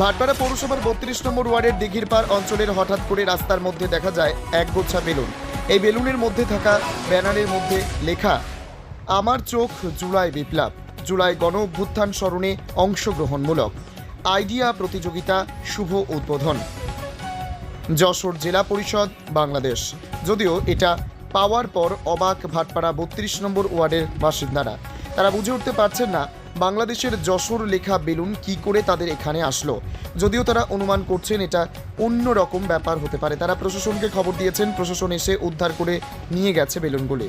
ভাটপাড়া পৌরসভার বত্রিশ নম্বর ওয়ার্ডের দিঘির পার অঞ্চলের হঠাৎ করে রাস্তার মধ্যে দেখা যায় এক গোছা বেলুন। এই বেলুনের মধ্যে থাকা ব্যানারের মধ্যে লেখা, আমার চোখ জুলাই বিপ্লব, জুলাই গণ অভ্যুত্থান স্মরণে অংশগ্রহণমূলক। আইডিয়া প্রতিযোগিতা, শুভ উদ্বোধন। যশোর জেলা পরিষদ, বাংলাদেশ। যদিও এটা পাওয়ার পর অবাক ভাটপাড়া বত্রিশ নম্বর ওয়ার্ডের বাসিন্দারা। তারা বুঝে উঠতে পারছেন না বাংলাদেশের যশোর লেখা বেলুন কি করে তাদের এখানে আসলো? যদিও তারা অনুমান করছেন এটা অন্য রকম ব্যাপার হতে পারে। তারা প্রশাসনকে খবর দিয়েছেন প্রশাসন এসে উদ্ধার করে নিয়ে গেছে বেলুনগুলি।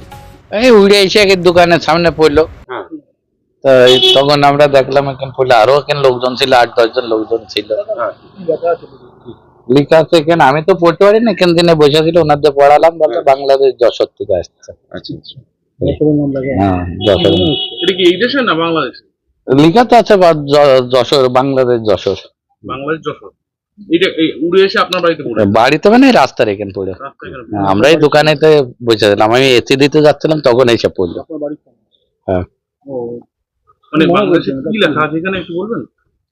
এই উড়ে এসে এক দোকানের সামনে পড়ল। হ্যাঁ। তখন আমরা দেখলাম এখানে পড়ল আরও এখানে লোকজন ছিল আট দশজন লোকজন ছিল। হ্যাঁ। লেখা আছে এখানে আমি তো পড়তে পারি না এখান দিনে বসে ছিল ওনাদের পড়ালাম বলল বাংলাদেশ যশোর থেকে আসছে। আচ্ছা আচ্ছা। হ্যাঁ যশোর। এটা কি এই দেশে না বাংলাদেশ লেখা তো আছে বা- যশোর বাংলাদেশ যশোর। বাংলাদেশ যশোর। এটা উড়ে এসে আপনার বাড়িতে পড়ে? বাড়িতে মানে রাস্তার এখানে পড়ে। হ্যাঁ, আমরা এই দোকানেতে বসেছিলাম আমি এসি দিতে যাচ্ছিলাম তখন পড়ল। হ্যাঁ। মানে বাংলাদেশে কি লেখা আছে এখানে একটু বলবেন?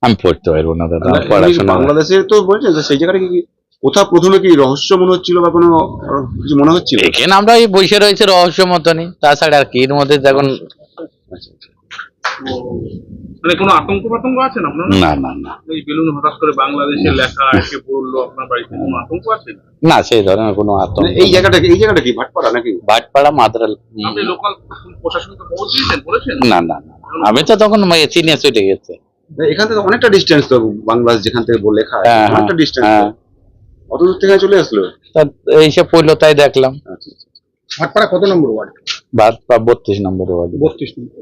আমি পড়তে পারব না দাদা পড়াশোনা। বাংলাদেশে তো বলছেন সেই জায়গাটা কি কি কোথাও প্রথমে কি রহস্য মনে হচ্ছিল বা কোনো কিছু মনে হচ্ছিল? এখানে আমরা এই বসে রয়েছে রহস্য মতনই। তাছাড়া আর কি এর মধ্যে যখন মানে কোনো আতঙ্ক ফাতঙ্ক আছে না আপনার? না না না। এই বেলুন হঠাৎ করে বাংলাদেশে লেখা এসে পড়ল আপনার বাড়িতে কোনো আতঙ্ক আছে? না সেই ধরনের কোনো আতঙ্ক মানে এই জায়গাটা এই জায়গাটা কি ভাটপাড়া নাকি? বাটপাড়া মাদ্রাল আপনি লোকাল প্রশাসনকে খবর দিয়েছেন বলেছেন? না না না আমি তো তখন এসি চলে গেছে। এখান থেকে অনেকটা ডিস্টেন্স তো বাংলাদেশ যেখান থেকে বলে লেখা হ্যাঁ, অনেকটা হ্যাঁ, ডিস্টেন্স হ্যাঁ। অত দূর থেকে চলে আসলো? তা এইসব পড়ল তাই দেখলাম। আচ্ছা আচ্ছা। ভাটপাড়া কত নম্বর ওয়ার্ড? বাদ বত্রিশ নম্বর ওয়ার্ড। বত্রিশ নম্বর।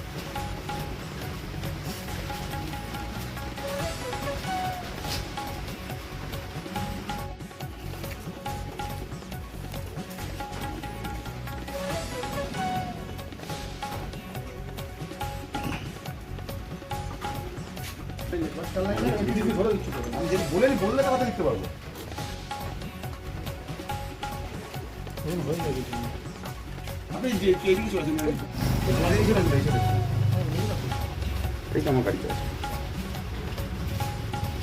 তো আমার গাড়িতে আছে এই তো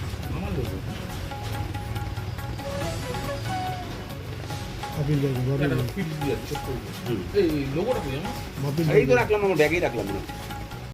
রাখলাম, আমার ব্যাগেই রাখলাম মনে হয়। এই আমার গাড়িতে আছে এই তো রাখলাম আমার ব্যাগেই রাখলাম।